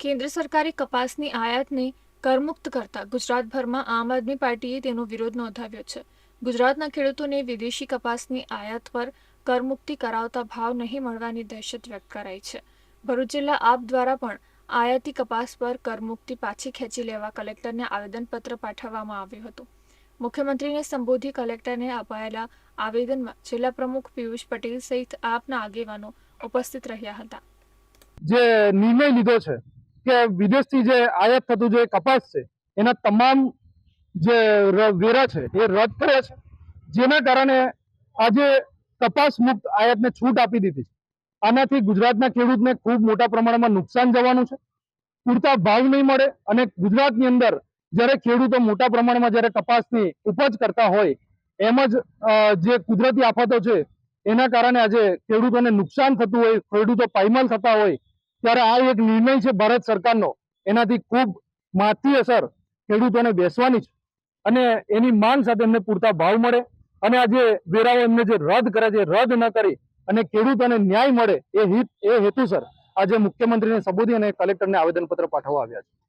કેન્દ્ર સરકારે કપાસની આયાતને કરમુક્ત કરતા ગુજરાતભરમાં આમ આદમી પાર્ટીએ તેનો વિરોધ નોંધાવ્યો છે. ગુજરાતના ખેડૂતોને વિદેશી કપાસની આયાત પર કરમુક્તિ કરાવતા ભાવ નહીં મળવાની દહેશત વ્યક્ત કરાઈ છે. ભરૂચ જિલ્લા આપ દ્વારા પણ આયાતી કપાસ પર કરમુક્તિ પાછી ખેંચી લેવા કલેક્ટરને આવેદનપત્ર પાઠવવામાં આવ્યું હતું. મુખ્યમંત્રીને સંબોધી કલેક્ટરને અપાયેલા આવેદનમાં જિલ્લા પ્રમુખ પિયુષ પટેલ સહિત આપના આગેવાનો ઉપસ્થિત રહ્યા હતા. જે નિર્ણય લીધો છે કે વિદેશથી જે આયાત થતું જે કપાસ છે, એના તમામ જે વેરા છે, એ રદ કર્યા છે. જેના કારણે આજે કપાસ મુક્ત આયાતને છૂટ આપી દીધી છે. આનાથી ગુજરાતના ખેડૂતને ખૂબ મોટા પ્રમાણમાં નુકસાન જવાનું છે. પૂરતા ભાવ નહીં મળે અને ગુજરાતની અંદર જ્યારે ખેડૂતો મોટા પ્રમાણમાં જ્યારે કપાસની ઉપજ કરતા હોય, એમ જ જે કુદરતી આફતો છે, એના કારણે આજે ખેડૂતોને નુકસાન થતું હોય, ખેડૂતો પાયમાલ થતા હોય ત્યારે આ એક નિર્ણય છે ભારત સરકારનો. એનાથી ખૂબ માતી અસર ખેડૂતોને બેસવાની છે. અને એની માંગ સાથે એમને પૂરતા ભાવ મળે. અને આ જે વેરાઓ એમને જે રદ કરે છે રદ ન કરી અને ખેડૂતોને ન્યાય મળે એ હિત, એ હેતુસર આજે મુખ્યમંત્રીને સંબોધી અને કલેક્ટરને આવેદનપત્ર પાઠવવા આવ્યા છે.